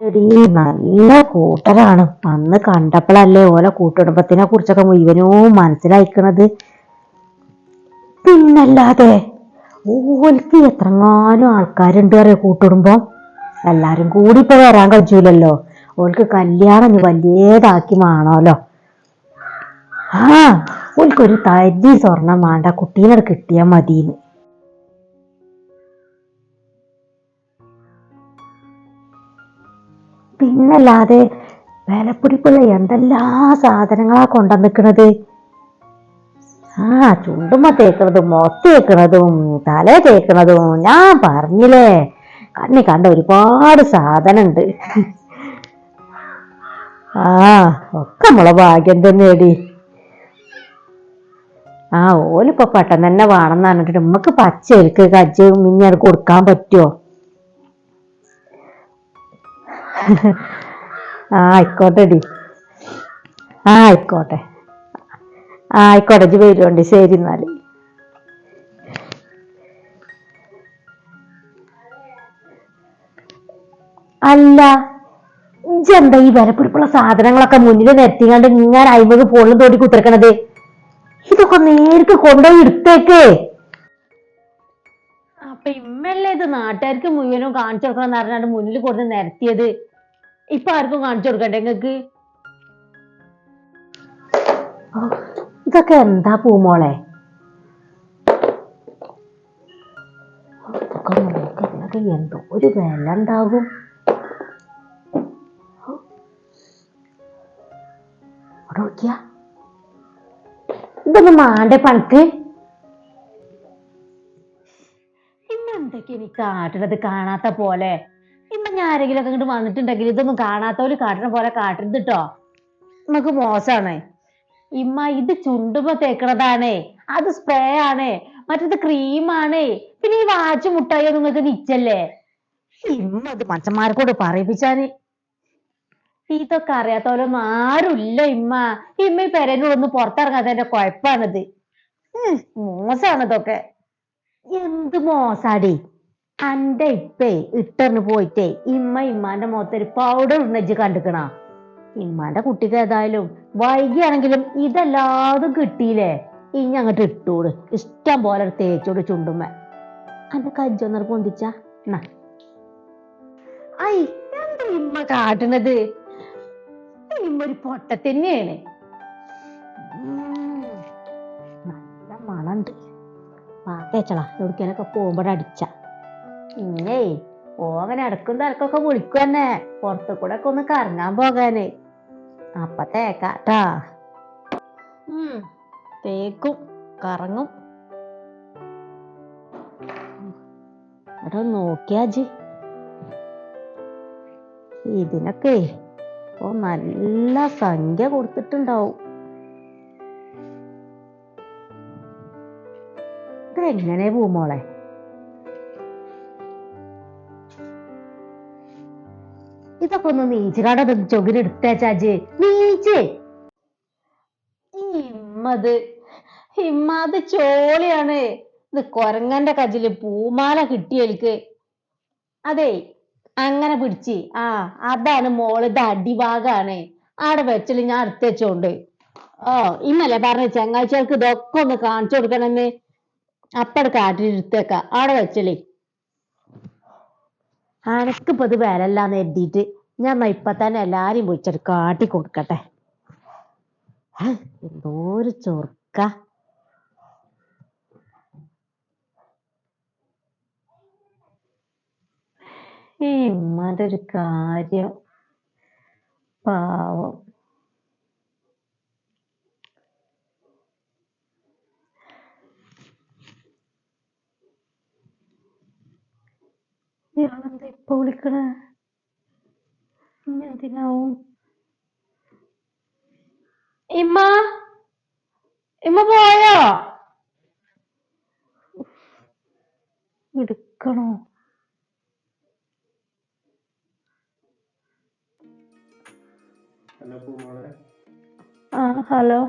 എടീ നല്ല കൂട്ടരാണ്. അന്ന് കണ്ടപ്പോഴല്ലേ ഓലെ കൂട്ടുകുടുംബത്തിനെ കുറിച്ചൊക്കെ മുഴുവനും മനസ്സിലായിക്കണത്? പിന്നല്ലാതെ ഓൽക്ക് എത്രങ്ങാനും ആൾക്കാരുണ്ട് അറിയോ കൂട്ടുകുടുംബം? എല്ലാരും കൂടി ഇപ്പൊ വരാൻ കഴിയൂലല്ലോ. ഓൽക്ക് കല്യാണം വലിയതാക്കി മാണോലോ. ആ ഓൽക്കൊരു തരി സ്വർണം വേണ്ട കുട്ടീനെ കിട്ടിയാ മതിന്ന്. പിന്നല്ലാതെ വിലപ്പിടിപ്പുള്ള എന്തെല്ലാ സാധനങ്ങളാ കൊണ്ടുവന്നിക്കണത് ആ ചുണ്ടുമ്മ തേക്കണതും മുഖത്ത് തേക്കണതും തല തേക്കണതും ഞാൻ പറഞ്ഞില്ലേ? കണ്ണി കണ്ട ഒരുപാട് സാധനമുണ്ട് ആ ഒക്കെ നമ്മളെ ഭാഗ്യം തന്നെയടി ആ ഓലിപ്പോ പെട്ടെന്ന് തന്നെ വേണമെന്ന് പറഞ്ഞിട്ട് നമുക്ക് പച്ചരിക്ക് കജ്ജ് മിഞ്ഞത് കൊടുക്കാൻ പറ്റുമോ ആ ആയിക്കോട്ടെ ഡി ആ ആയിക്കോട്ടെ. ആ ആയിക്കോട്ടെ ജി വരുന്നുണ്ട് ശരി എന്നാൽ. അല്ല ഇജെന്താ ഈ വിലപ്പിടിപ്പുള്ള സാധനങ്ങളൊക്കെ മുന്നിൽ നിരത്തിക്കാണ്ട് ഇങ്ങനെ അയിമത് ഫോണിലും തോട്ടി കുത്തിരക്കണത്? ഇതൊക്കെ നേരിട്ട് കൊണ്ടുപോയി എടുത്തേക്കേ. അപ്പൊ ഇമ്മല്ലേ ഇത് നാട്ടുകാർക്ക് മുഴുവനും കാണിച്ചു കൊടുക്കണം എന്ന് പറഞ്ഞാണ്ട് മുന്നിൽ കൊടുത്ത് നിരത്തിയത്? ഇപ്പൊ ആർക്കും കാണിച്ചു കൊടുക്കണ്ടേ നിങ്ങക്ക് ഇതൊക്കെ എന്താ പൂമോളെ എന്തോ ഒരു വില ഉണ്ടാകും ഇതൊന്നും മാണ്ടേ പണക്ക്? ഇന്നെന്തൊക്കെ എനിക്ക് കാട്ടണത് കാണാത്ത പോലെ? ഞാൻ ആരെങ്കിലും ഒക്കെ ഇങ്ങോട്ട് വന്നിട്ടുണ്ടെങ്കിൽ ഇതൊന്നും കാണാത്തവര് കാട്ടണ പോലെ കാട്ടരുത് കേട്ടോ നമുക്ക് മോശമാണ് ഇമ്മ ഇത് ചുണ്ടുമ്പോ തേക്കണതാണേ അത് സ്പ്രേ ആണ് മറ്റത് ക്രീമാണ് പിന്നെ ഈ വാച്ച് മുട്ടായോ നിങ്ങൾക്ക് നിച്ചല്ലേ? ഇമ്മ അത് മച്ചന്മാർക്കോട് പറയിപ്പിച്ചാന്. ഇതൊക്കെ അറിയാത്തവരൊന്നും ആരുമില്ല ഇമ്മ. ഇമ്മ ഈ പെരനോടൊന്ന് പുറത്തിറങ്ങാത്തതിന്റെ കുഴപ്പാണിത്. മോശാണ് ഇതൊക്കെ എന്ത് മോശാടി? അന്റെ ഇപ്പേ ഇട്ടറിന് പോയിട്ടേ ഇമ്മ ഇമ്മാന്റെ മുഖത്തൊരു പൗഡർ ഉണ്ടെച്ച് കണ്ടിക്കണ. ഇമ്മാന്റെ കുട്ടിക്ക് ഏതായാലും വൈകിയാണെങ്കിലും ഇതല്ലാതും കിട്ടിയില്ലേ ഇനി അങ്ങോട്ട് ഇട്ടൂട്. ഇഷ്ടം പോലെ തേച്ചോട് ചുണ്ടുമ്മ. അന്റെ കജ്ജൊന്നർ പൊന്തിച്ച. ഐ എന്താ ഇമ്മ കാട്ടണത്? ഇമ്മ ഒരു പൊട്ട തന്നെയാണ്. നല്ല മണുണ്ട്. പാത്തേച്ചളാ എവിടേക്കാനൊക്കെ പോകുമ്പോഴ അടിച്ച ഓവൻ അടക്കും തിരക്കൊക്കെ വിളിക്കും തന്നെ പുറത്തു കൂടെ ഒക്കെ ഒന്ന് കറങ്ങാൻ പോകാന്. അപ്പൊ തേക്കാട്ടാ. തേക്കും കറങ്ങും. എടാ നോക്കിയാജി ഇതിനൊക്കെ ഓ നല്ല സംഖ്യ കൊടുത്തിട്ടുണ്ടാവും. ഇതെങ്ങനെ പൂമോളെ ഇതൊക്കെ ഒന്ന് നീച്ചുകാടെ ചൊകിലെടുത്തേച്ചാജ് നീച്ചേ. ഇമ്മത് ഇമ്മത് ചോളിയാണ്. ഇത് കൊരങ്ങന്റെ കജിൽ പൂമാല കിട്ടിയൽക്ക് അതെ അങ്ങനെ പിടിച്ച്. ആ അതാണ് മോൾ ഇത് അടിഭാഗാണ്. ആടെ വെച്ചിൽ ഞാൻ എടുത്തേച്ചോണ്ട് ഓ ഇന്നലെ പറഞ്ഞ ചങ്ങാഴ്ചകൾക്ക് ഇതൊക്കെ ഒന്ന് കാണിച്ചു കൊടുക്കണമെന്ന് അപ്പടെ കാട്ടിലിരുത്തേക്ക ആടെ വെച്ചലേ. അനക്കിപ്പത് വരല്ലാന്ന് എഴുതിയിട്ട് ഞാൻ എന്നാ ഇപ്പൊ തന്നെ എല്ലാരെയും വിളിച്ചൊരു കാട്ടി കൊടുക്കട്ടെ. എന്തോ ഒരു ചൊർക്ക ഒരു കാര്യം. പാവം. ഇയാളെന്താ ഇപ്പൊ വിളിക്കണേ? എന്തിനാവും? ഇമ്മ ഇമ്മ പോയോ? എടുക്കണോ? ആ ഹലോ.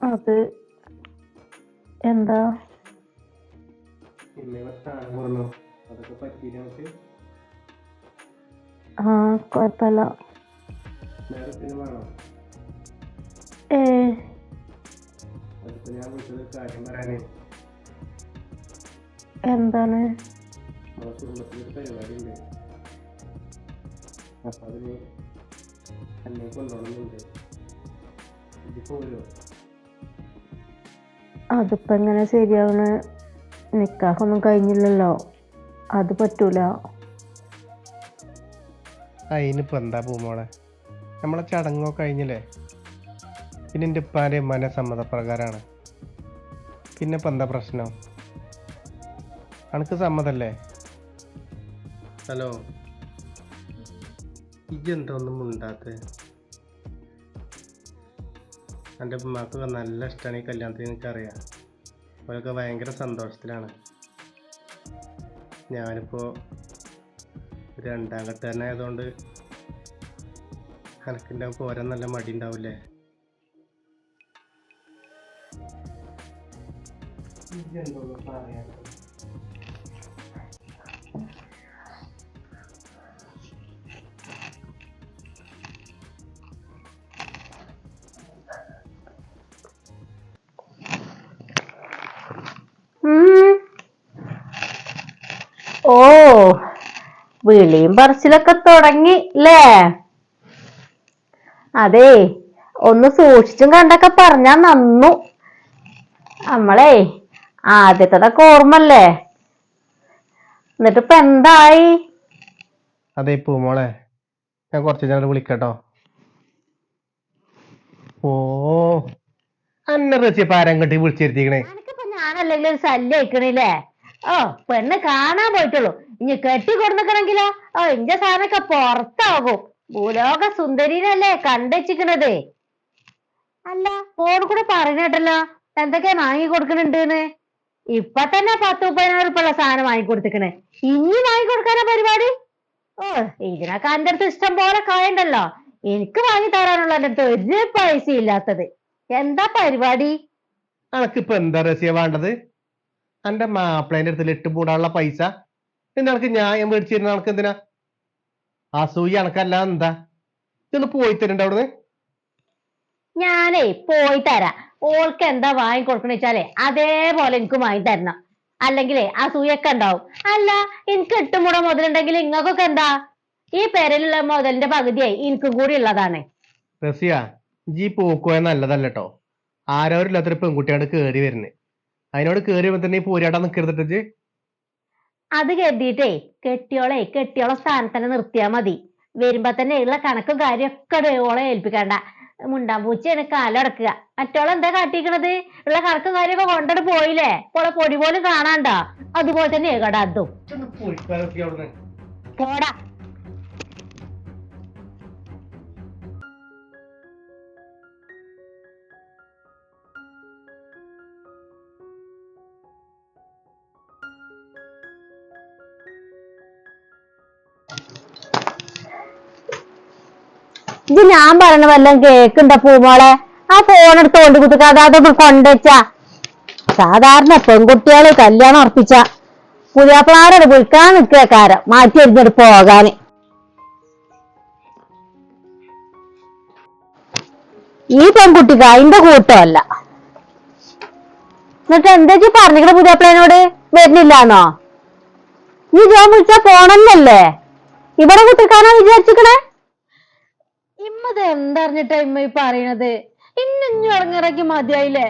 അത് എന്താ? പിന്നെ സാധനം അതൊക്കെ പറ്റിയില്ല നമുക്ക്? ആ കുഴപ്പമില്ല വേറെ പിന്നെ വേണോ? ഏ. അതിപ്പോ ഞാൻ വിളിച്ചത് കാര്യം പറയാനേ. എന്താണ്? നമ്മളെ കുടുംബത്തിലൊരു പരിപാടി ഉണ്ട് അപ്പൊ അതിന് എന്നെ കൊണ്ടുപോകണമെന്നുണ്ട് പോരോ അതിപ്പോ എങ്ങനെ ശരിയാവണ? നിക്കാഹൊന്നും കഴിഞ്ഞില്ലല്ലോ. അത് പറ്റൂല. അതിനിപ്പോ എന്താ പൂമോളെ നമ്മളെ ചടങ്ങോ കഴിഞ്ഞില്ലേ? പിന്നെ എന്റെ ഉപ്പാന്റെ ഉമ്മാന്റെ സമ്മതപ്രകാരമാണ് പിന്നെ ഇപ്പം എന്താ പ്രശ്നം? അനക്ക് സമ്മതല്ലേ? ഹലോ. ഇജെന്താ ഒന്നും മുണ്ടാത്ത? എന്റെ ഉമ്മാക്കൊക്കെ നല്ല ഇഷ്ടമാണ് ഈ കല്യാണത്തിന് എനിക്കറിയാം അവരൊക്കെ ഭയങ്കര സന്തോഷത്തിലാണ് ഞാനിപ്പോൾ രണ്ടാം ഘട്ടം ആയതുകൊണ്ട് കണക്കിന്റെ പോരാൻ നല്ല മടി ഉണ്ടാവില്ലേ ഉം. വിളിയും പറച്ചിലൊക്കെ തുടങ്ങി ല്ലേ? അതെ ഒന്ന് സൂക്ഷിച്ചും കണ്ടൊക്കെ പറഞ്ഞാ നന്നു. നമ്മളേ ആദ്യത്തതൊക്കെ ഓർമ്മല്ലേ? എന്നിട്ട് ഇപ്പൊ എന്തായി? അതെ പൂമോളെ ഞാൻ കുറച്ച് നേരം വിളിക്കട്ടോ. ഓ അന്നെ റസിയപ്പ ആരം കെട്ടി വിളിച്ചിരുത്തിക്കണേ? ഞാനല്ലെങ്കിലും ഒരു ശല്യം അയക്കണില്ലേ ഓ പെണ്ണ് കാണാൻ പോയിട്ടുള്ളൂ. ഇനി കെട്ടി കൊടുക്കണെങ്കിലോ ഓ ഇന്റെ സാധനൊക്കെ പുറത്താകും ഭൂലോക സുന്ദരീനല്ലേ കണ്ടുവച്ചിക്കണത് അല്ല ഫോൺ കൂടെ പറഞ്ഞിട്ടല്ലോ എന്തൊക്കെയാ വാങ്ങി കൊടുക്കണുണ്ടെന്ന്? ഇപ്പൊ തന്നെ പത്ത് മുപ്പതിനായിരം ഉറുപ്പുള്ള സാധനം വാങ്ങി കൊടുത്തിക്കണേ. ഇനി വാങ്ങി കൊടുക്കാനാ പരിപാടി? ഓ ഇതിനൊക്കെ എന്റെ അടുത്ത് ഇഷ്ടം പോലെ കായണ്ടല്ലോ. എനിക്ക് വാങ്ങി തരാനുള്ള എന്റെ അടുത്ത് ഒരു പൈസ ഇല്ലാത്തത്. എന്താ പരിപാടി? അനക്കിപ്പോ എന്താ രസിയ വേണ്ടത്? എന്റെ മാപ്പിളേന്റെ അടുത്ത് ഇട്ട് മൂടാനുള്ള പൈസ? പിന്നെ അനക്ക് ന്യായം മേടിച്ചിരുന്ന അനക്ക് എന്തിനാ? അസൂയ അനക്കല്ല എന്താ? ഇതൊന്ന് പോയി തരണ്ട അവിടുന്ന്. ഞാനേ പോയി തരാ. ഓൾക്ക് എന്താ വാങ്ങി കൊടുക്കണ വെച്ചാലേ അതേപോലെ എനിക്ക് വാങ്ങി തരണം. അല്ലെങ്കിലേ അസൂയൊക്കെ ഉണ്ടാവും. അല്ല എനിക്ക് എട്ട് മുട മുതലുണ്ടെങ്കിൽ ഇങ്ങക്കൊക്കെ എന്താ? ഈ പേരിലുള്ള മുതലിന്റെ പകുതിയായി എനിക്കും കൂടി ഉള്ളതാണ്. റസിയ ജി പോക്കോ നല്ലതല്ല കേട്ടോ ആരോരും ഇല്ലാത്തൊരു പെൺകുട്ടിയാണ് കേറി വരുന്നത് അതിനോട് കേറി വരുമ്പോ തന്നെ ഈ പോരാട്ടം നിക്കരുതിട്ട് അത് കരുതിയിട്ടേ കെട്ടിയോളെ കെട്ടിയോളെ സ്ഥാനത്ത് തന്നെ നിർത്തിയാ മതി. വരുമ്പോ തന്നെ ഉള്ള കണക്കും കാര്യമൊക്കെ ഓളെ ഏൽപ്പിക്കണ്ട. മുണ്ടാമ്പൂച്ചയാണ് കാലടക്കുക മറ്റോളെ എന്താ കാട്ടിക്കണത്? ഉള്ള കണക്കും കാര്യമൊക്കെ കൊണ്ടോട് പോയില്ലേ? ഓളെ പൊടി പോലും കാണാണ്ടോ. അതുപോലെ തന്നെ ഏകടാ അതും. പോടാ. ഇത് ഞാൻ പറയണ വല്ലതും കേക്കുണ്ട പൂമോളെ? ആ ഫോൺ എടുത്ത് കൊണ്ട് കുത്തിക്കാതെ അതൊന്ന് കൊണ്ടുവച്ച. സാധാരണ പെൺകുട്ടികളെ കല്യാണം ഉറപ്പിച്ച പുതിയാപ്പിളാരോട് വിൽക്കാൻ നിൽക്കുക കാരം മാറ്റി എറിഞ്ഞിട്ട് പോകാന്. ഈ പെൺകുട്ടിക്ക് അതിന്റെ കൂട്ടമല്ല. എന്നിട്ട് എന്താ ചി പറഞ്ഞിക്കണ പുതിയാപ്പിളേനോട് വരുന്നില്ലാന്നോ? നീ ഞാൻ വിളിച്ചാ പോണല്ലേ ഇവിടെ കുത്തിക്കാനാ വിചാരിച്ചിക്കണേ ഇമ്മത് എന്തറിഞ്ഞിട്ടാ ഇമ്മ ഈ പറയണത്? ഇന്നു ഇറങ്ങിറക്കി മതിയായില്ലേ?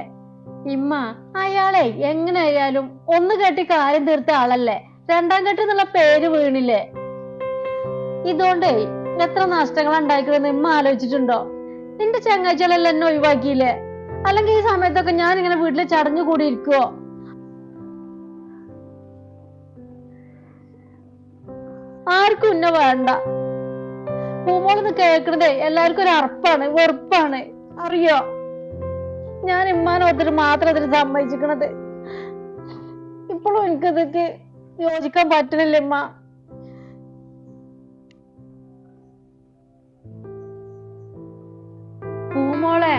ഇമ്മ അയാളെ എങ്ങനെ ആയാലും ഒന്ന് കെട്ടി കാര്യം തീർത്ത ആളല്ലേ? രണ്ടാം കെട്ട് എന്നുള്ള പേര് വീണില്ലേ? ഇതുകൊണ്ടേ എത്ര നഷ്ടങ്ങൾ ഉണ്ടായിക്കണെന്ന് ഇമ്മ ആലോചിച്ചിട്ടുണ്ടോ? നിന്റെ ചങ്ങാഴ്ചകളെല്ലാം എന്നെ ഒഴിവാക്കിയില്ലേ? അല്ലെങ്കിൽ ഈ സമയത്തൊക്കെ ഞാൻ ഇങ്ങനെ വീട്ടിൽ ചടഞ്ഞു കൂടി ഇരിക്കുവോ ആർക്കും ഇന്ന വേണ്ട. പൂമോളെന്ന് കേൾക്കണതേ എല്ലാവർക്കും ഒരു അർപ്പാണ് വെറുപ്പാണ്. അറിയോ? ഞാൻ ഇമ്മാനോത്തിട്ട് മാത്രം അതിന് സമ്മതിച്ചിരിക്കണത്. ഇപ്പോഴും എനിക്കതൊക്കെ യോജിക്കാൻ പറ്റണില്ല ഇമ്മ. പൂമോളെ